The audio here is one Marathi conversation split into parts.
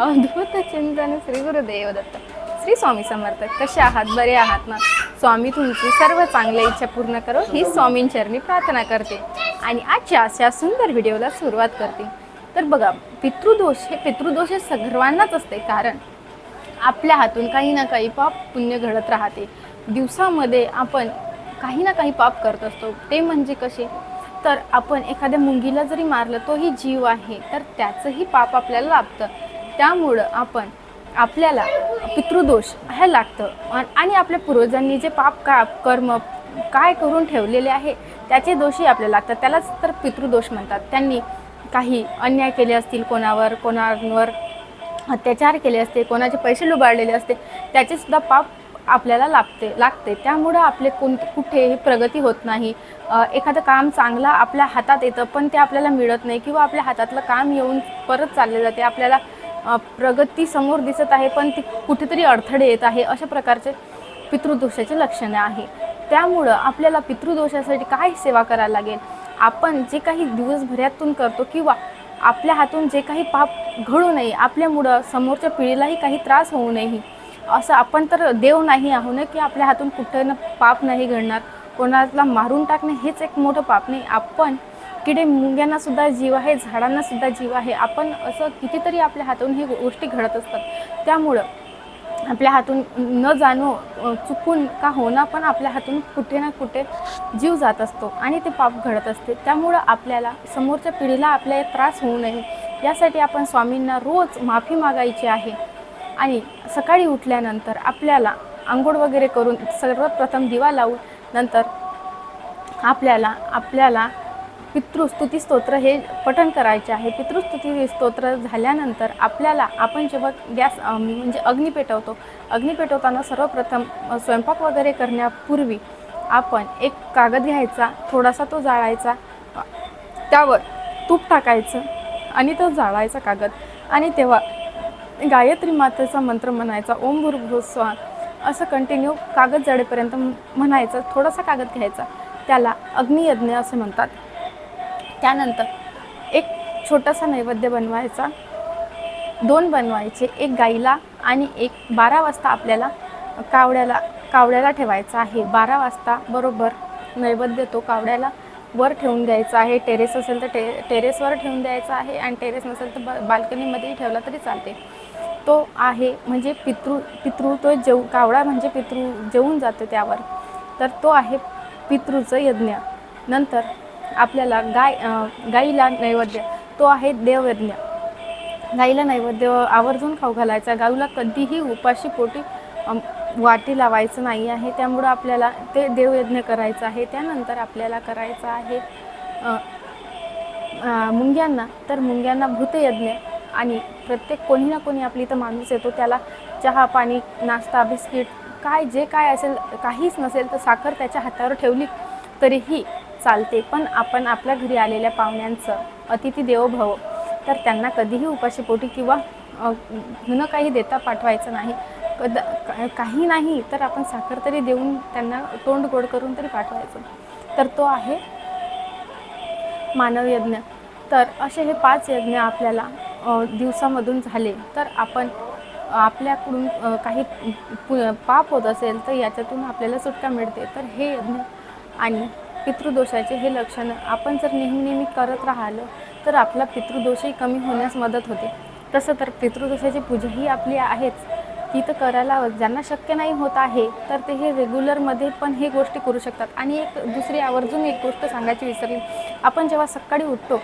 अद्भुत चिंतन श्री गुरुदेव दत्त श्री स्वामी समर्थ कसे आहात? बरे आहात ना? स्वामी तुमची सर्व चांगल्या इच्छा पूर्ण करो ही स्वामींचरणी प्रार्थना करते आणि आजच्या अशा सुंदर व्हिडिओला सुरुवात करते. तर बघा पितृदोष हे पितृदोष हे सर्वांनाच असते कारण आपल्या हातून काही ना काही पाप पुण्य घडत राहते. दिवसामध्ये आपण काही ना काही पाप करत असतो. ते म्हणजे कसे? तर आपण एखाद्या मुंगीला जरी मारलं तोही जीव आहे तर त्याचंही पाप आपल्याला लाभतं. त्यामुळं आपण आपल्याला पितृदोष हे लागतं. आणि आपल्या पूर्वजांनी जे पाप का कर्म काय करून ठेवलेले आहे त्याचे दोषही आपल्याला लागतात. त्यालाच तर पितृदोष म्हणतात. त्यांनी काही अन्याय केले असतील कोणावर कोणावर अत्याचार केले असते कोणाचे पैसे लुबाडलेले असते त्याचेसुद्धा पाप आपल्याला लागते लागते. त्यामुळं आपले कोण कुठेही प्रगती होत नाही. एखादं काम चांगलं आपल्या हातात येतं पण ते आपल्याला मिळत नाही किंवा आपल्या हातातलं काम येऊन परत चालले जाते. आपल्याला प्रगती समोर दिसत आहे पण ती कुठेतरी अडथळे येत आहे अशा प्रकारचे पितृदोषाचे लक्षणे आहे. त्यामुळं आपल्याला पितृदोषासाठी काय सेवा करायला लागेल? आपण जे काही दिवसभरातून करतो किंवा आपल्या हातून जे काही पाप घडू नये आपल्यामुळं समोरच्या पिढीलाही काही त्रास होऊ नये. असं आपण तर देव नाही आहो ना की आपल्या हातून कुठं पाप नाही घडणार. कोणाला मारून टाकणे हेच एक मोठं पाप नाही. आपण किडे मुंग्यांना सुद्धा जीव आहे झाडांना सुद्धा जीव आहे. आपण असं कितीतरी आपल्या हातून हे गोष्टी घडत असतात. त्यामुळं आपल्या हातून न जाणो चुकून का होणं पण आपल्या हातून कुठे ना कुठे जीव जात असतो आणि ते पाप घडत असते. त्यामुळं आपल्याला समोरच्या पिढीला आपल्या त्रास होऊ नये. यासाठी आपण स्वामींना रोज माफी मागायची आहे. आणि सकाळी उठल्यानंतर आपल्याला आंघोळ वगैरे करून सर्वप्रथम दिवा लावून नंतर आपल्याला आपल्याला पितृस्तुती स्तोत्र हे पठण करायचे आहे. पितृस्तुती स्तोत्र झाल्यानंतर आपल्याला आपण जेव्हा गॅस म्हणजे अग्नी पेटवतो अग्नी पेटवताना सर्वप्रथम स्वयंपाक वगैरे करण्यापूर्वी आपण एक कागद घ्यायचा थोडासा तो जाळायचा त्यावर तूप टाकायचं आणि तो जाळायचा कागद. आणि तेव्हा गायत्री मातेचा मंत्र म्हणायचा ओम भूर्भुव स्वा असं कंटिन्यू कागद जाळेपर्यंत म्हणायचं थोडासा कागद घ्यायचा. त्याला अग्नियज्ञ असे म्हणतात. त्यानंतर एक छोटासा नैवेद्य बनवायचा. दोन बनवायचे एक गाईला आणि एक बारा वाजता आपल्याला कावड्याला कावड्याला ठेवायचा आहे. बारा वाजता बरोबर नैवेद्य तो कावड्याला वर ठेवून द्यायचा आहे. टेरेस असेल तर टे टेरेसवर ठेवून द्यायचा आहे आणि टेरेस नसेल तर ब बाल्कनीमध्येही ठेवला तरी चालते. तो आहे म्हणजे पितृ पितृ तो जेव कावडा म्हणजे पितृ जेवून जातो त्यावर. तर तो आहे पितृचं यज्ञ. नंतर आपल्याला गाय गाईला नैवेद्य तो आहे देवयज्ञ. गाईला नैवेद्य आवर्जून खाऊ घालायचा. गाईला कधीही उपाशी पोटी वाटी लावायचं नाही आहे. त्यामुळं आपल्याला ते देवयज्ञ करायचं आहे. त्यानंतर आपल्याला करायचं आहे मुंग्यांना. तर मुंग्यांना भूतयज्ञ आणि प्रत्येक कोणी ना कोणी आपली इथं माणूस येतो. त्याला चहा पाणी नाश्ता बिस्किट काय जे काय असेल काहीच नसेल तर साखर त्याच्या हातावर ठेवली तरीही चालते पण आपण आपल्या घरी आलेल्या पाहुण्यांचं अतिथी देवो भव तर त्यांना कधीही उपाशीपोटी किंवा न काही देता पाठवायचं नाही. कद काही नाही तर आपण साखर तरी देऊन त्यांना तोंड गोड करून तरी पाठवायचं. तर तो आहे मानव यज्ञ. तर असे हे पाच यज्ञ आपल्याला दिवसामधून झाले तर आपण आपल्याकडून काही पु- पाप होत असेल तर याच्यातून आपल्याला सुटका मिळते. तर हे यज्ञ आणि पितृदोषाचे हे लक्षणं आपण जर नेहमी नेहमी करत राहिलो तर आपला पितृदोषही कमी होण्यास मदत होते. तसं तर पितृदोषाची पूजाही आपली आहेच. ती तर करायला हवं. ज्यांना शक्य नाही होत आहे तर ते हे रेग्युलरमध्ये पण हे गोष्टी करू शकतात. आणि एक दुसरी आवर्जून एक गोष्ट सांगायची विसरली. आपण जेव्हा सकाळी उठतो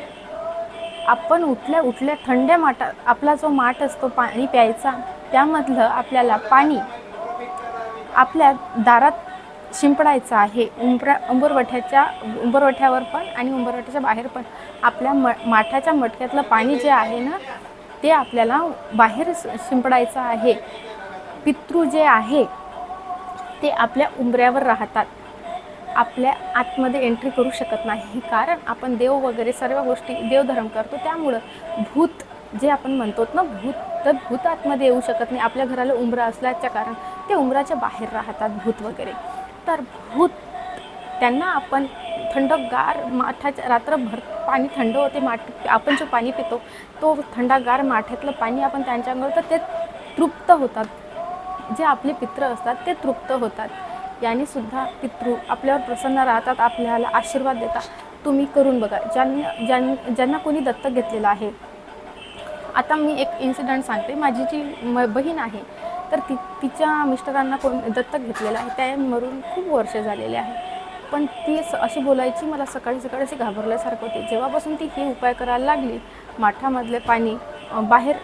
आपण उठल्या उठल्या थंड्या माटा आपला जो माठ असतो पाणी प्यायचा त्यामधलं आपल्याला पाणी आपल्या दारात शिंपडायचं आहे. उंबरा उंबरवठ्याच्या उंबरवठ्यावर पण आणि उंबरवठ्याच्या बाहेर पण. आपल्या म माठाच्या मटक्यातलं पाणी जे आहे ना ते आपल्याला बाहेर स- शिंपडायचं आहे. पितृ जे आहे ते आपल्या उंबऱ्यावर राहतात. आपल्या आतमध्ये एंट्री करू शकत नाही. कारण आपण देव वगैरे सर्व गोष्टी देवधर्म करतो. त्यामुळं भूत जे आपण म्हणतो ना भूत तर भूत आतमध्ये येऊ शकत नाही. आपल्या घराला उंबरा असल्याच्या कारण ते उंबराच्या बाहेर राहतात भूत वगैरे. तर भूत. त्यांना आपण थंडगार माठाच्या रात्रभर पाणी थंड होते माठ आपण जो पाणी पितो तो थंडगार माठ्यातलं पाणी आपण त्यांच्याकडं तर ते तृप्त होतात. जे आपले पित्र असतात ते तृप्त होतात. याने सुद्धा पितृ आपल्यावर प्रसन्न राहतात आपल्याला आशीर्वाद देतात. तुम्ही करून बघा ज्यांना ज्यां ज्यांना कोणी दत्तक घेतलेलं आहे. आता मी एक इन्सिडंट सांगते. माझी जी म बहीण आहे तर ती तिच्या मिस्टरांना कोण दत्तक घेतलेलं आहे त्या मरून खूप वर्ष झालेले आहे. पण ती स- अशी बोलायची मला सकाळी सकाळी अशी घाबरल्यासारखं होते. जेव्हापासून ती हे उपाय करायला लागली माठामधले पाणी बाहेर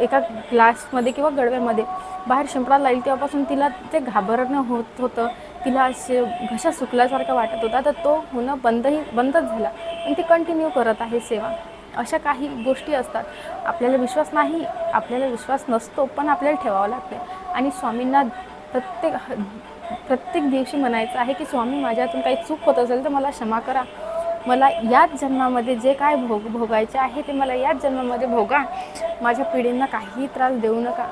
एका ग्लासमध्ये किंवा गडव्यामध्ये बाहेर शिंपडायला लागली तेव्हापासून तिला ते घाबरणं होत होतं. तिला असे घशा सुकल्यासारखं वाटत होता. तर तो होणं बंदही बंदच झाला. पण ती कंटिन्यू करत आहे सेवा. अशा काही गोष्टी असतात. आपल्याला विश्वास नाही आपल्याला विश्वास नसतो पण आपल्याला ठेवावा लागते. आणि स्वामींना प्रत्येक प्रत्येक दिवशी म्हणायचं आहे की स्वामी माझ्यातून काही चूक होत असेल तर मला क्षमा करा. मला याच जन्मामध्ये जे काय भोग भोगायचे आहे ते मला याच जन्मामध्ये भोगा. माझ्या पिढींना काहीही त्रास देऊ नका.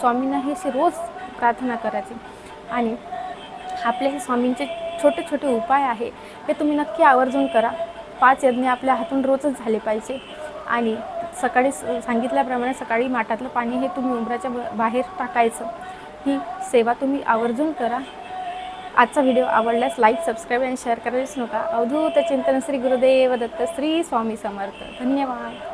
स्वामींना हे अशी रोज प्रार्थना करायची. आणि आपले हे स्वामींचे छोटे छोटे उपाय आहे हे तुम्ही नक्की आवर्जून करा. पाच यज्ञ आपल्या हातून रोजच झाले पाहिजे. आणि सकाळी स- सांगितल्याप्रमाणे सकाळी माठातलं पाणी हे तुम्ही उंबराच्या ब- बाहेर टाकायचं. ही सेवा तुम्ही आवर्जून करा. आजचा व्हिडिओ आवडल्यास लाईक सबस्क्राईब आणि शेअर करायलाच नका. अवधूत चिंतन श्री गुरुदेव दत्त श्री स्वामी समर्थ. धन्यवाद.